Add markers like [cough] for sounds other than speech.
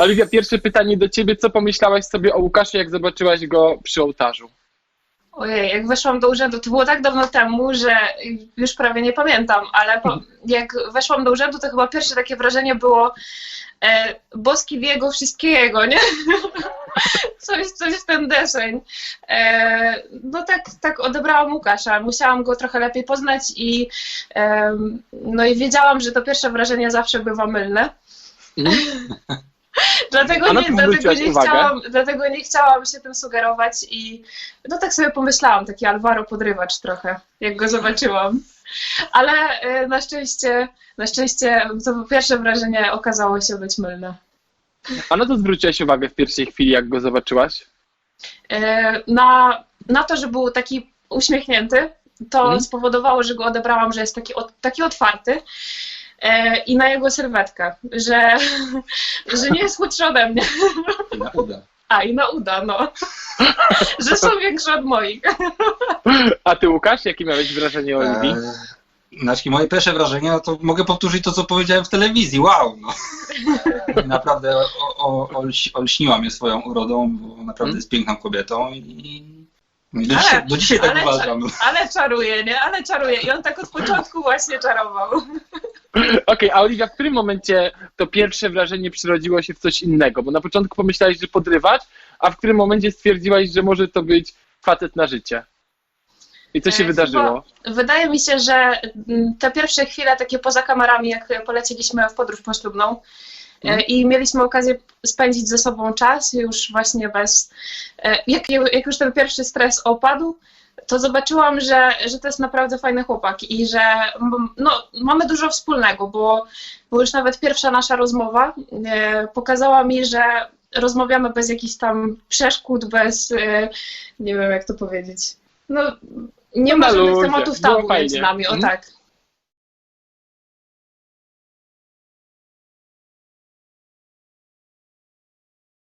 Oliwia, pierwsze pytanie do ciebie. Co pomyślałaś sobie o Łukaszu, jak zobaczyłaś go przy ołtarzu? Ojej, jak weszłam do urzędu, to było tak dawno temu, że już prawie nie pamiętam, ale po, jak weszłam do urzędu, to chyba pierwsze takie wrażenie było e, boski wiego wszystkiego, nie? [laughs] coś, coś w ten deseń. E, no tak, tak odebrałam Łukasza, musiałam go trochę lepiej poznać i em, no i wiedziałam, że to pierwsze wrażenie zawsze bywa mylne. [laughs] Dlatego nie, dlatego, nie uwagę? chciałam, dlatego nie chciałam się tym sugerować i no tak sobie pomyślałam, taki Alvaro podrywacz trochę, jak go zobaczyłam. Ale e, na szczęście, na szczęście to pierwsze wrażenie okazało się być mylne. A na to zwróciłaś uwagę w pierwszej chwili, jak go zobaczyłaś? E, Na, na to, że był taki uśmiechnięty, to Mhm. spowodowało, że go odebrałam, że jest taki, taki otwarty. E, I na jego sylwetkę, że, [laughs] że nie jest chudszy ode mnie. I na uda. A, i na uda, no. [laughs] że są większe od moich. [laughs] A ty, Łukasz, jakie miałeś wrażenie o Oliwii? Eee, Znaczy, moje pierwsze wrażenia, no to mogę powtórzyć to, co powiedziałem w telewizji. Wow! No. naprawdę o, o, olś, olśniła mnie swoją urodą, bo naprawdę Hmm? jest piękną kobietą i, i do, Ale- dzisiaj, do dzisiaj tak ale- uważam. Ale czaruje, nie? Ale czaruje. I on tak od początku właśnie czarował. Okej, a Oliwia, w którym momencie to pierwsze wrażenie przyrodziło się w coś innego? Bo na początku pomyślałeś, że podrywać, a w którym momencie stwierdziłaś, że może to być facet na życie? I co się E, wydarzyło? Wydaje mi się, że mm, te pierwsze chwile takie poza kamerami, jak poleciliśmy w podróż poślubną Mhm. i mieliśmy okazję spędzić ze sobą czas już właśnie bez, e, jak, jak już ten pierwszy stres opadł, to zobaczyłam, że, że to jest naprawdę fajny chłopak i że no, mamy dużo wspólnego, bo, bo już nawet pierwsza nasza rozmowa e, pokazała mi, że rozmawiamy bez jakichś tam przeszkód, bez, e, nie wiem jak to powiedzieć, no nie ma żadnych tematów tabu między nami, o Mhm. tak.